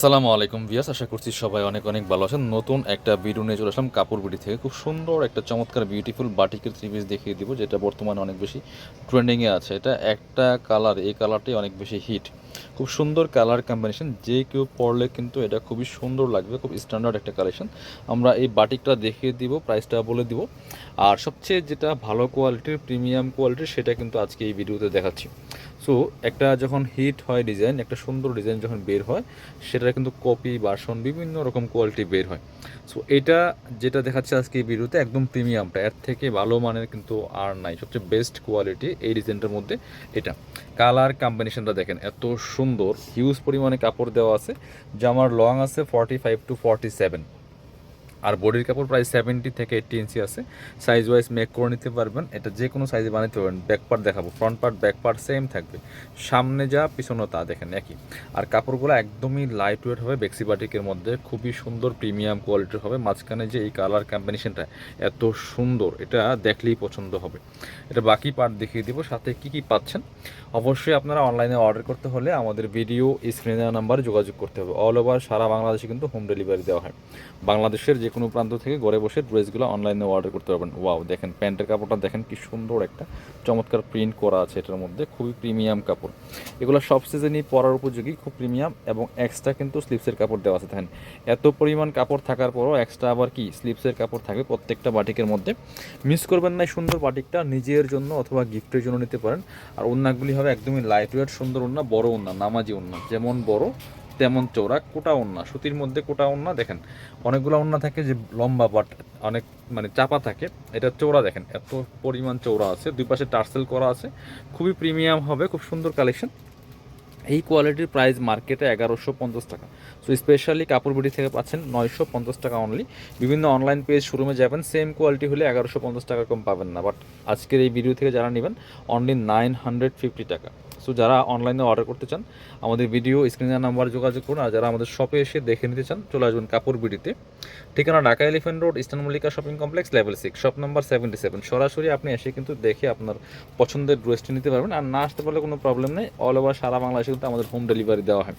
আসসালামু আলাইকুম ভিয়াস আশা করছি সবাই অনেক অনেক ভালো আছেন। নতুন একটা ভিডিও নিয়ে চলে আসলাম কাপড় বিডি থেকে। খুব সুন্দর একটা চমৎকার বিউটিফুল বাটিকের থ্রি পিস দেখিয়ে দিব, যেটা বর্তমানে অনেক বেশি ট্রেন্ডিংয়ে আছে। এটা একটা কালার এই কালারটাই অনেক বেশি হিট খুব সুন্দর কালার কম্বিনেশন যে কেউ পরলে কিন্তু এটা খুবই সুন্দর লাগবে, খুব স্ট্যান্ডার্ড একটা কালেকশন আমরা এই বাটিকটা দেখিয়ে দিব প্রাইসটা বলে দিব। আর সবচেয়ে যেটা ভালো কোয়ালিটির প্রিমিয়াম কোয়ালিটির সেটা কিন্তু আজকে এই ভিডিওতে দেখাচ্ছি। সো একটা যখন হিট হয় ডিজাইন একটা সুন্দর ডিজাইন যখন বের হয় সেটা কিন্তু কপি বাসন, বিভিন্ন রকম কোয়ালিটি বের হয়। সো এটা যেটা দেখাচ্ছে আজকে এই ভিডিওতে একদম প্রিমিয়ামটা এর থেকে ভালো মানের কিন্তু আর নাই, সবচেয়ে বেস্ট কোয়ালিটি এই ডিজাইনটার মধ্যে এটা। কালার কম্বিনেশনটা দেখেন, এত সুন্দর হিউজ পরিমাণে কাপড় দেওয়া আছে, জামার লং আছে forty five to forty seven আর বডির কাপড় প্রায় সেভেন্টি থেকে এইট্টি ইঞ্চি আছে। সাইজ ওয়াইজ মেক করে নিতে পারবেন। এটা যে কোনো সাইজে বানাতে পারবেন। ব্যাক পার্ট দেখাবো। Front part back part same থাকবে। সামনে যা, পিছনে তা দেখেন, একই। আর কাপড়গুলো একদমই লাইট ওয়েট হবে বেক্সি বাটিকের মধ্যে খুবই সুন্দর প্রিমিয়াম কোয়ালিটির হবে। মাঝখানে যে এই কালার কম্বিনেশনটা এত সুন্দর, এটা দেখলেই পছন্দ হবে। এটা বাকি পার্ট দেখিয়ে দিব। সাথে কি কি পাচ্ছেন? অবশ্যই আপনারা অনলাইনে অর্ডার করতে হলে আমাদের ভিডিও স্ক্রিনে নাম্বারে যোগাযোগ করতে হবে। অল ওভার সারা বাংলাদেশে কিন্তু হোম ডেলিভারি দেওয়া হয়। বাংলাদেশের যে কোনো প্রান্ত থেকে ঘরে বসে ড্রেসগুলো অনলাইনে অর্ডার করতে পারবেন। ওয়াও দেখেন, প্যান্টের কাপড়টা দেখেন কি সুন্দর একটা, চমৎকার প্রিন্ট করা আছে এটার মধ্যে, খুবই প্রিমিয়াম কাপড়। এগুলো সব সিজনই পরার উপযোগী, খুব প্রিমিয়াম এবং এক্সট্রা কিন্তু স্লিপসের কাপড় দেওয়া আছে। দেখেন, এত পরিমাণ কাপড় থাকার পরও এক্সট্রা আবার কি স্লিপসের কাপড় থাকবে প্রত্যেকটা বাটিকের মধ্যে। মিস করবেন না সুন্দর বাটিকটা, নিজের জন্য অথবা গিফটের জন্য নিতে পারেন। আর ওন্নাগুলি হবে একদমই লাইট ওয়েট সুন্দর ওন্না বড় ওন্না নামাজি ওন্না যেমন বড় তেমন চৌড়া কোটা ওন্না সুতির মধ্যে কোটা ওন্না দেখেন অনেকগুলো ওন্না থাকে যে লম্বা বাট অনেক মানে চাপা থাকে। এটা চৌড়া দেখেন, এত পরিমাণ চৌড়া আছে। দুই পাশে টার্সেল করা আছে। খুবই প্রিমিয়াম হবে, খুব সুন্দর কালেকশন। এই কোয়ালিটির প্রাইস মার্কেটে এগারোশো পঞ্চাশ টাকা। সো স্পেশালি কাপড় বিড়ি থেকে পাচ্ছেন নয়শো পঞ্চাশ টাকা অনলি বিভিন্ন অনলাইন পেজ শোরুমে যাবেন সেম কোয়ালিটি হলে এগারোশো পঞ্চাশ টাকা কম পাবেন না। বাট আজকের এই ভিডিও থেকে যারা নেবেন অনলি নাইন হান্ড্রেড ফিফটি টাকা। সো যারা অনলাইনে অর্ডার করতে চান, আমাদের ভিডিও স্ক্রিনের নাম্বার যোগাযোগ করুন। আর যারা আমাদের শপে এসে দেখে নিতে চান, চলে আসবেন কাপড় বিডিতে ঠিকানা Dhaka Elephant Road Eastern Mallika Shopping Complex level six shop number seventy seven সরাসরি আপনি এসে কিন্তু দেখে আপনার পছন্দের ড্রেসটি নিতে পারবেন। আর না আসতে পারলে কোনো প্রবলেম নেই। অল ওভার সারা বাংলাদেশে কিন্তু আমাদের হোম ডেলিভারি দেওয়া হয়।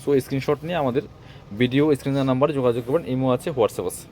সো স্ক্রিনশট নিয়ে আমাদের ভিডিও স্ক্রিনের নাম্বারে যোগাযোগ করবেন। ইমো আছে হোয়াটসঅ্যাপ আছে।